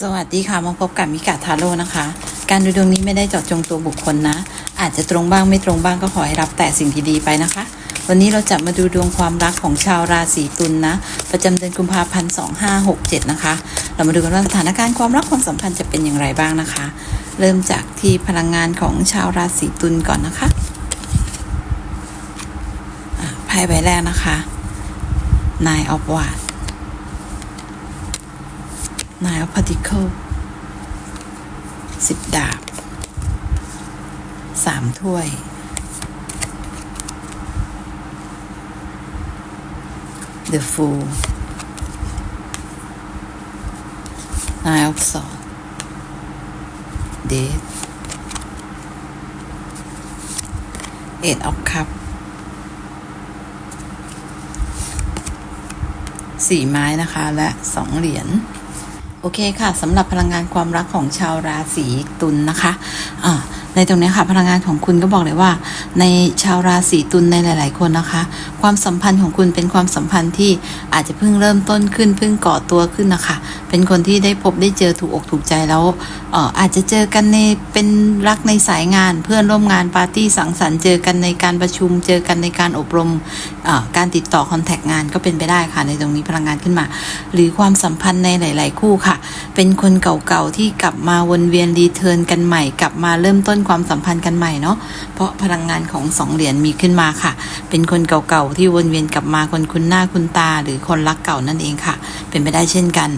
สวัสดีค่ะมาพบกับมิกาทาโร่นะคะ การดูดวงนี้ไม่ได้เจาะจงตัวบุคคลนะ อาจจะตรงบ้างไม่ตรงบ้างก็ขอให้รับแต่สิ่งที่ดีไปนะคะ วันนี้เราจะมาดูดวงความรักของชาวราศีตุลนนะ ประจำเดือนกุมภาพันธ์2567 นะคะ เรามาดูกันว่าสถานการณ์ความรักความสัมพันธ์จะเป็นอย่างไรบ้างนะคะ เริ่มจากที่พลังงานของชาวราศีตุลก่อนนะคะไพ่ใบแรกนะคะนายออบว่า นายพาร์ติเคิลสิบดาบสามถ้วยเดอะฟูลนายอักอรเดทเอ็ดออกคัพสี่ไม้นะคะ และสองเหรียญ โอเคค่ะสำหรับพลังงานความรักของชาวราศีตุลนนะคะอ่า ในตรงนี้ค่ะพลังงานของคุณก็บอกเลยว่า ในชาวราศีตุลในหลาย ๆ คนนะคะ ความสัมพันธ์ของคุณเป็นความสัมพันธ์ที่อาจจะเพิ่งเริ่มต้นขึ้นเพิ่งก่อตัวขึ้นนะคะเป็นคนที่ได้พบได้เจอถูกอกถูกใจแล้วอออาจจะเจอกันในเป็นรักในสายงาน เพื่อนร่วมงานปาร์ตี้สังสรรค์เจอกันในการประชุม เจอกันในการอบรมการติดต่อคอนแทคงานก็เป็นไปได้ค่ะ ในตรงนี้พลังงานขึ้นมา หรือความสัมพันธ์ในหลาย ๆ คู่ค่ะ เป็นคนเก่าๆที่กลับมาวนเวียนรีเทิร์นกันใหม่ กลับมาเริ่มต้นความสัมพันธ์กันใหม่เนาะเพราะพลังงานของสองเหรียญมีขึ้นมาค่ะ เป็นคนเก่าๆที่วนเวียนกลับมาคนคุ้นหน้าคุ้นตา หรือคนรักเก่านั่นเองค่ะ เป็นไปได้เช่นกัน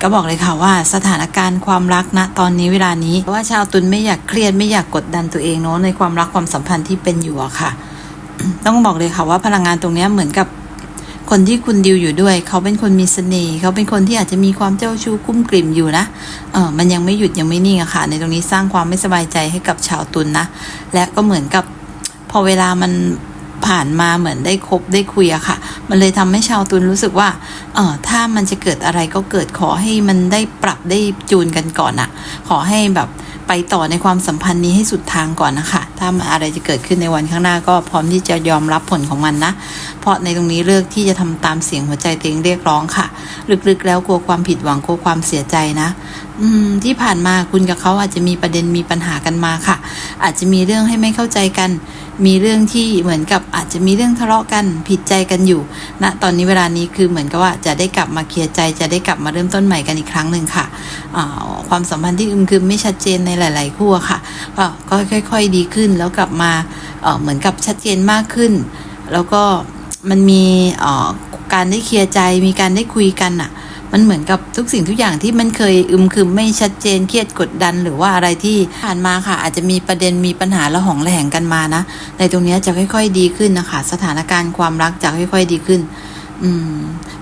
ก็บอกเลยค่ะว่าสถานการณ์ความรักณตอนนี้เวลานี้ว่าชาวตุลไม่อยากเครียดไม่อยากกดดันตัวเองเนาะในความรักความสัมพันธ์ที่เป็นอยู่อะค่ะ ต้องบอกเลยค่ะว่าพลังงานตรงนี้เหมือนกับ คนที่คุณดิวอยู่ด้วย เขาเป็นคนมีเสน่ห์เขาเป็นคนที่อาจจะมีความเจ้าชู้กุ้มกลิ่มอยู่นะเออมันยังไม่หยุดยังไม่นิ่งอะค่ะ ในตรงนี้สร้างความไม่สบายใจให้กับชาวตุลนนะและก็เหมือนกับพอเวลามันผ่านมาเหมือนได้คบได้คุยอะค่ะ มันเลยทำให้ชาวตุลรู้สึกว่าเออถ้ามันจะเกิดอะไรก็เกิดขอให้มันได้ปรับได้จูนกันก่อนอะขอให้แบบ ไปต่อในความสัมพันธ์นี้ให้สุดทางก่อนนะคะ ถ้าอะไรจะเกิดขึ้นในวันข้างหน้าก็พร้อมที่จะยอมรับผลของมันนะ เพราะในตรงนี้เลือกที่จะทำตามเสียงหัวใจตัวเองเรียกร้องค่ะ ลึกๆ แล้วกลัวความผิดหวังกลัวความเสียใจนะ อืมที่ผ่านมาคุณกับเขาอาจจะมีประเด็นมีปัญหากันมาค่ะ อาจจะมีเรื่องให้ไม่เข้าใจกัน มีเรื่องที่เหมือนกับอาจจะมีเรื่องทะเลาะกันผิดใจกันอยู่ณนะตอนนี้เวลานี้คือเหมือนกับว่าจะได้กลับมาเคลียร์ใจ จะได้กลับมาเริ่มต้นใหม่กันอีกครั้งหนึ่งค่ะความสัมพันธ์ที่อึมครึมไม่ชัดเจนในหลาย ๆ คู่ค่ะก็ค่อย ๆ ดีขึ้นแล้วกลับมาเหมือนกับชัดเจนมากขึ้น แล้วก็มันมีการได้เคลียร์ใจมีการได้คุยกันอะ มันเหมือนกับทุกสิ่งทุกอย่างที่มันเคยอึมครึมไม่ชัดเจนเครียดกดดัน หรือว่าอะไรที่ผ่านมาค่ะ อาจจะมีประเด็นมีปัญหาละหองระแหงกันมานะ ในตรงนี้จะค่อย ๆ ดีขึ้นนะคะ สถานการณ์ความรักจะค่อย ๆ ดีขึ้น อืม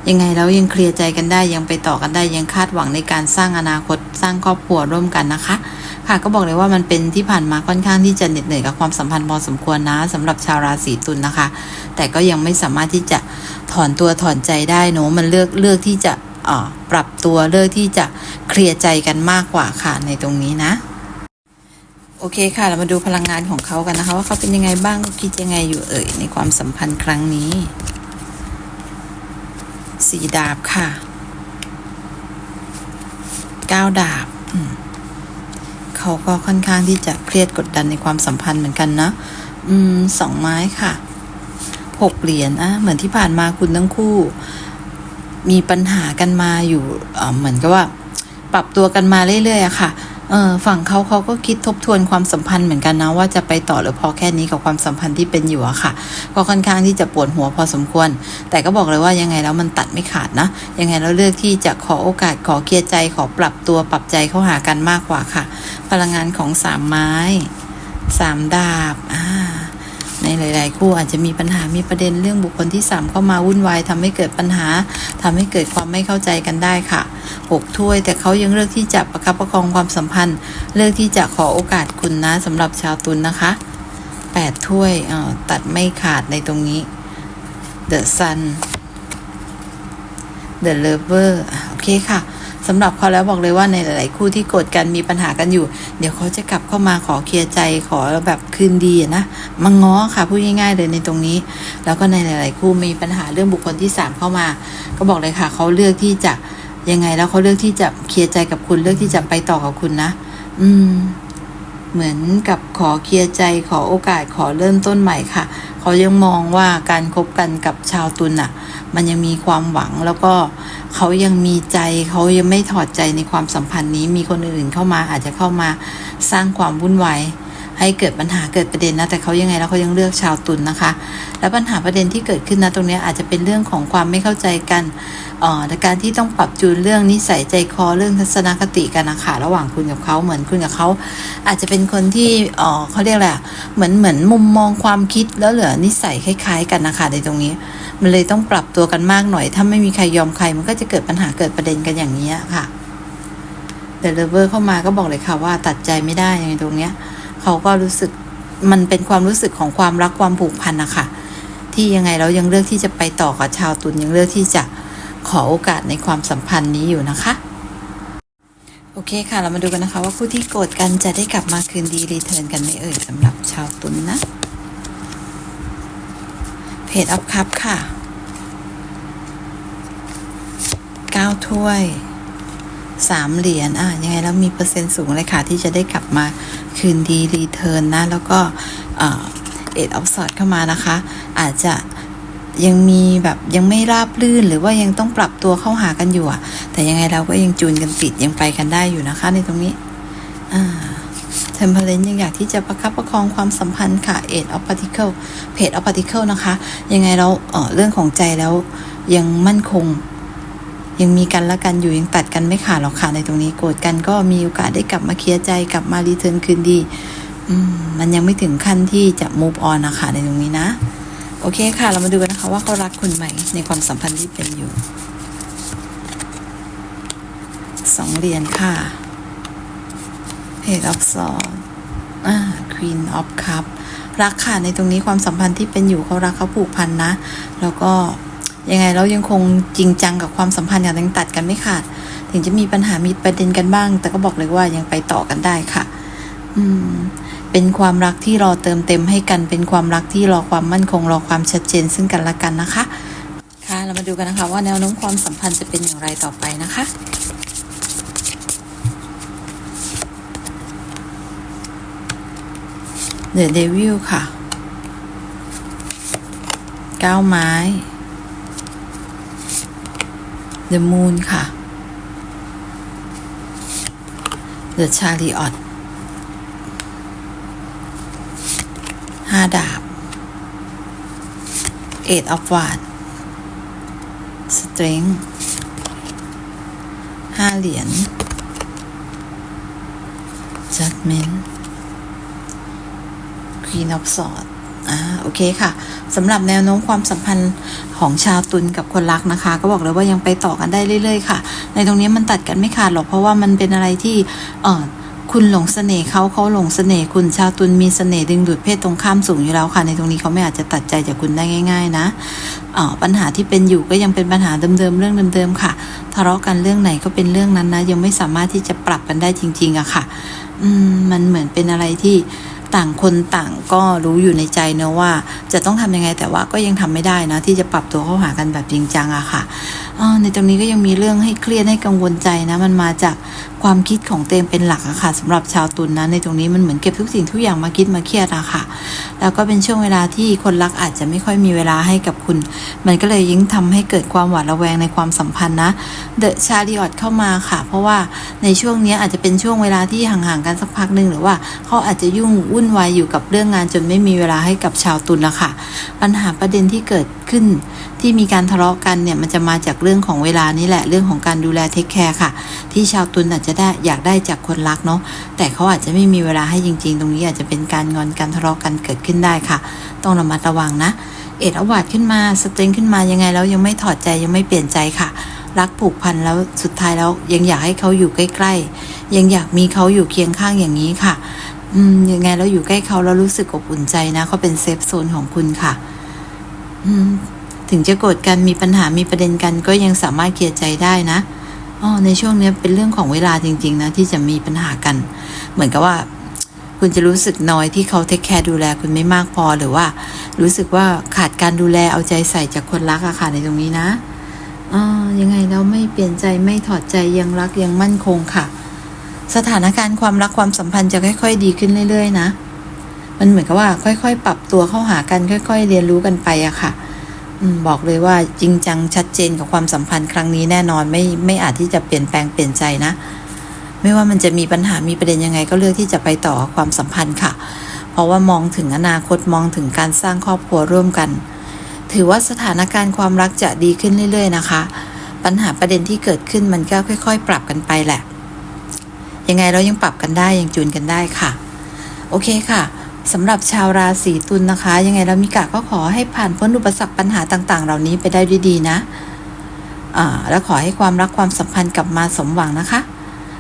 ยังไงแล้วยังเคลียร์ใจกันได้ยังไปต่อกันได้ยังคาดหวังในการสร้างอนาคตสร้างครอบครัวร่วมกันนะคะ ค่ะก็บอกเลยว่ามันเป็นที่ผ่านมาค่อนข้างที่จะเหน็ดเหนื่อยกับความสัมพันธ์พอสมควรนะสำหรับชาวราศีตุลนะคะ แต่ก็ยังไม่สามารถที่จะถอนตัวถอนใจได้เนอะมันเลือกเลือกที่จะ ปรับตัวเลือกที่จะเคลียร์ใจกันมากกว่าค่ะในตรงนี้นะ โอเคค่ะ เรามาดูพลังงานของเขากันนะคะ ว่าเขาเป็นยังไงบ้างคิดยังไงอยู่เอ่ยในความสัมพันธ์ครั้งนี้สี่ดาบค่ะเก้าดาบเขาก็ค่อนข้างที่จะเครียดกดดันในความสัมพันธ์เหมือนกันนะอืมสองไม้ค่ะหกเหรียญอะเหมือนที่ผ่านมาคุณทั้งคู่ มีปัญหากันมาอยู่เหมือนกับว่า ปรับตัวกันมาเรื่อยๆอะค่ะเออฝั่งเขาเขาก็คิดทบทวนความสัมพันธ์เหมือนกันนะว่าจะไปต่อหรือพอแค่นี้กับความสัมพันธ์ที่เป็นอยู่อะค่ะ ก็ค่อนข้างที่จะปวดหัวพอสมควร แต่ก็บอกเลยว่ายังไงแล้วมันตัดไม่ขาดนะ ยังไงเราเลือกที่จะขอโอกาสขอเคลียร์ใจขอปรับตัวปรับใจเข้าหากันมากกว่าค่ะ พลังงานของสามไม้สามดาบอ่า ในหลาย ๆ คู่อาจจะมีปัญหามีประเด็นเรื่องบุคคลที่ 3 เข้ามาวุ่นวายทำให้เกิดปัญหาทำให้เกิดความไม่เข้าใจกันได้ค่ะหกถ้วย แต่เขายังเลือกที่จะประคับประคองความสัมพันธ์ เลือกที่จะขอโอกาสคุณนะสำหรับชาวตุลนนะคะแปดถ้วยตัดไม่ขาดในตรงนี้ The Sun The Lover โอเคค่ะ สำหรับเขาแล้วบอกเลยว่าในหลาย ๆ คู่ที่โกรธกันมีปัญหากันอยู่ เดี๋ยวเขาจะกลับเข้ามาขอเคลียร์ใจขอแบบคืนดีนะมาง้อค่ะพูดง่าย ๆ เลยในตรงนี้ แล้วก็ในหลาย ๆ คู่มีปัญหาเรื่องบุคคลที่สามเข้ามา ก็บอกเลยค่ะเขาเลือกที่จะยังไงแล้วเขาเลือกที่จะเคลียร์ใจกับคุณเลือกที่จะไปต่อกับคุณนะ อืม เหมือนกับขอเคลียร์ใจขอโอกาสขอเริ่มต้นใหม่ค่ะ เขายังมองว่าการคบกันกับชาวตุลน่ะ มันยังมีความหวังแล้วก็เขายังมีใจเขายังไม่ถอดใจในความสัมพันธ์นี้ มีคนอื่นเข้ามาอาจจะเข้ามาสร้างความวุ่นวายให้เกิดปัญหาเกิดประเด็นนะแต่เขายังไงแล้วเขายังเลือกชาวตุลนนะคะ และปัญหาประเด็นที่เกิดขึ้นนะตรงนี้อาจจะเป็นเรื่องของความไม่เข้าใจกัน ในการที่ต้องปรับจูนเรื่องนิสัยใจคอเรื่องทัศนคติกันนะคะระหว่างคุณกับเขาเหมือนคุณกับเขา อาจจะเป็นคนที่เอ่อเขาเรียกอะไรอะเหมือนเหมือนมุมมองความคิดแล้วเหลือนิสัยคล้าย ๆ กันนะคะในตรงนี้ มันเลยต้องปรับตัวกันมากหน่อย ถ้าไม่มีใครยอมใครมันก็จะเกิดปัญหาเกิดประเด็นกันอย่างนี้ค่ะแต่เลเวอร์เข้ามาก็บอกเลยค่ะว่าตัดใจไม่ได้ในตรงเนี้ยเขาก็รู้สึกมันเป็นความรู้สึกของความรักความผูกพันนะคะที่ยังไงเรายังเลือกที่จะไปต่อกับชาวตุลยังเลือกที่จะ ขอโอกาสในความสัมพันธ์นี้อยู่นะคะ โอเคค่ะ เรามาดูกันนะคะ ว่าผู้ที่โกรธกันจะได้กลับมาคืนดีรีเทิร์นกันไหมเอ่ยสำหรับชาวตุลนะเพจอัพคัพค่ะเก้าถ้วยสามเหรียญอะยังไงแล้วมีเปอร์เซ็นต์สูงเลยค่ะ ที่จะได้กลับมาคืนดีรีเทิร์นนะ แล้วก็เอ็ดออฟสอดเข้ามานะคะ อาจจะ ยังมีแบบยังไม่ราบลื่นหรือว่ายังต้องปรับตัวเข้าหากันอยู่อะแต่ยังไงเราก็ยังจูนกันติดยังไปกันได้อยู่นะคะ ในตรงนี้อ่าเทมเพลนยังอยากที่จะประคับประคองความสัมพันธ์ค่ะเอ็ดออฟปาร์ติเคิลเพจออฟปาร์ติเคิลนะคะ ยังไงเราเออเรื่องของใจแล้วยังมั่นคง ยังมีกันและกันอยู่ยังตัดกันไม่ขาดหรอกค่ะในตรงนี้โกรธกันก็มีโอกาสได้กลับมาเคลียร์ใจกลับมารีเทิร์นคืนดีมันยังไม่ถึงขั้นที่จะ move on นะคะในตรงนี้นะ โอเคค่ะ เรามาดูกันนะคะว่าเขารักคุณไหมในความสัมพันธ์ที่เป็นอยู่สองเหรียญค่ะ Page of Swords อ่า Queen of Cup รักค่ะในตรงนี้ความสัมพันธ์ที่เป็นอยู่เขารักเขาผูกพันนะ แล้วก็ยังไงเรายังคงจริงจังกับความสัมพันธ์อย่างยังตัดกันไม่ขาด ถึงจะมีปัญหามีประเด็นกันบ้าง แต่ก็บอกเลยว่ายังไปต่อกันได้ค่ะ อืม เป็นความรักที่รอเติมเต็มให้กัน เป็นความรักที่รอความมั่นคง รอความชัดเจนซึ่งกันและกันนะคะ ค่ะ เรามาดูกันนะคะว่าแนวโน้มความสัมพันธ์จะเป็นอย่างไรต่อไปนะคะเดอะเดวิลค่ะเก้าไม้ The Moon ค่ะ The Chariot ห้าดาบ Eight of Wands Strength ห้าเหรียญ Judgment Queen of Swords อ่าโอเคค่ะสำหรับแนวโน้มความสัมพันธ์ของชาวตุลกับคนรักนะคะ ก็บอกเลยว่ายังไปต่อกันได้เรื่อย ๆ ค่ะ ในตรงนี้มันตัดกันไม่ขาดหรอกเพราะว่ามันเป็นอะไรที่เออ คุณหลงเสน่ห์เขาเขาหลงเสน่ห์คุณชาวตุลมีเสน่ห์ดึงดูดเพศตรงข้ามสูงอยู่แล้วค่ะ ในตรงนี้เขาไม่อาจจะตัดใจจากคุณได้ง่าย ๆ นะออปัญหาที่เป็นอยู่ก็ยังเป็นปัญหาเดิมๆเรื่องเดิมๆค่ะ ทะเลาะกันเรื่องไหนก็เป็นเรื่องนั้นนะ ยังไม่สามารถที่จะปรับกันได้จริง ๆอะค่ะ อืมมันเหมือนเป็นอะไรที่ต่างคนต่างก็รู้อยู่ในใจเนะว่า จะต้องทำยังไงแต่ว่าก็ยังทำไม่ได้นะที่จะปรับตัวเข้าหากันแบบจริงจังอะค่ะ ในตรงนี้ก็ยังมีเรื่องให้เครียดให้กังวลใจนะ มันมาจากความคิดของเตมเป็นหลักอะค่ะสำหรับชาวตุลนนะในตรงนี้มันเหมือนเก็บทุกสิ่งทุกอย่างมาคิดมาเครียดอะค่ะ แล้วก็เป็นช่วงเวลาที่คนรักอาจจะไม่ค่อยมีเวลาให้กับคุณ มันก็เลยยิ่งทำให้เกิดความหวาดระแวงในความสัมพันธ์นะเดอะชาริออตเข้ามาค่ะ เพราะว่าในช่วงนี้อาจจะเป็นช่วงเวลาที่ห่างๆกันสักพักหนึ่งหรือว่าเขาอาจจะยุ่งวุ่นวายอยู่กับเรื่องงานจนไม่มีเวลาให้กับชาวตุลนะคะปัญหาประเด็นที่เกิดขึ้น ที่มีการทะเลาะกันเนี่ยมันจะมาจากเรื่องของเวลานี่แหละเรื่องของการดูแลเทคแคร์ค่ะ ที่ชาวตุลอาจจะได้อยากได้จากคนรักเนาะแต่เขาอาจจะไม่มีเวลาให้จริง ๆ ตรงนี้อาจจะเป็นการงอนการทะเลาะกันเกิดขึ้นได้ค่ะ ต้องระมัดระวังนะ เอ็ดอวาดขึ้นมาสเตนขึ้นมายังไงแล้วยังไม่ถอดใจยังไม่เปลี่ยนใจค่ะรักผูกพันแล้วสุดท้ายแล้วยังอยากให้เขาอยู่ใกล้ๆ ยังอยากมีเขาอยู่เคียงข้างอย่างนี้ค่ะ อืมยังไงแล้วอยู่ใกล้เขาแล้วรู้สึกอบอุ่นใจนะเขาเป็นเซฟโซนของคุณค่ะ ถึงจะโกรธกันมีปัญหามีประเด็นกันก็ยังสามารถเคลียร์ใจได้นะอ๋อในช่วงนี้เป็นเรื่องของเวลาจริง ๆ นะ ที่จะมีปัญหากัน เหมือนกับว่า คุณจะรู้สึกน้อยที่เขาเทคแคร์ดูแลคุณไม่มากพอหรือว่า รู้สึกว่าขาดการดูแลเอาใจใส่จากคนรักอะค่ะในตรงนี้นะเออยังไงแล้วไม่เปลี่ยนใจไม่ถอดใจยังรักยังมั่นคงค่ะ สถานการณ์ความรักความสัมพันธ์จะค่อย ๆ ดีขึ้นเรื่อย ๆ นะ มันเหมือนกับว่า ค่อยๆ ปรับตัวเข้าหากัน ค่อย ๆ เรียนรู้กันไปอะค่ะอบอกเลยว่าจริงจังชัดเจนกับความสัมพันธ์ครั้งนี้แน่นอนไม่ไม่อาจที่จะเปลี่ยนแปลงเปลี่ยนใจนะ ไม่ว่ามันจะมีปัญหามีประเด็นยังไงก็เลือกที่จะไปต่อความสัมพันธ์ค่ะ เพราะว่ามองถึงอนาคตมองถึงการสร้างครอบครัวร่วมกัน ถือว่าสถานการณ์ความรักจะดีขึ้นเรื่อย ๆ นะคะ ปัญหาประเด็นที่เกิดขึ้นมันก็ค่อย ๆ ปรับกันไปแหละ ยังไงเรายังปรับกันได้ยังจูนกันได้ค่ะ โอเคค่ะ สำหรับชาวราศีตุลนะคะ ยังไงเรามิกะก็ขอให้ผ่านพ้นอุปสรรคปัญหาต่าง ๆ เหล่านี้ไปได้ด้วยดีนะแล้วขอให้ความรักความสัมพันธ์กลับมาสมหวังนะคะ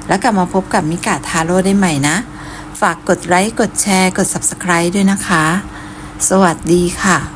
แล้วกลับมาพบกับมิกาทาโร่ได้ใหม่นะ ฝากกดไลค์กดแชร์ กด Subscribe ด้วยนะคะ สวัสดีค่ะ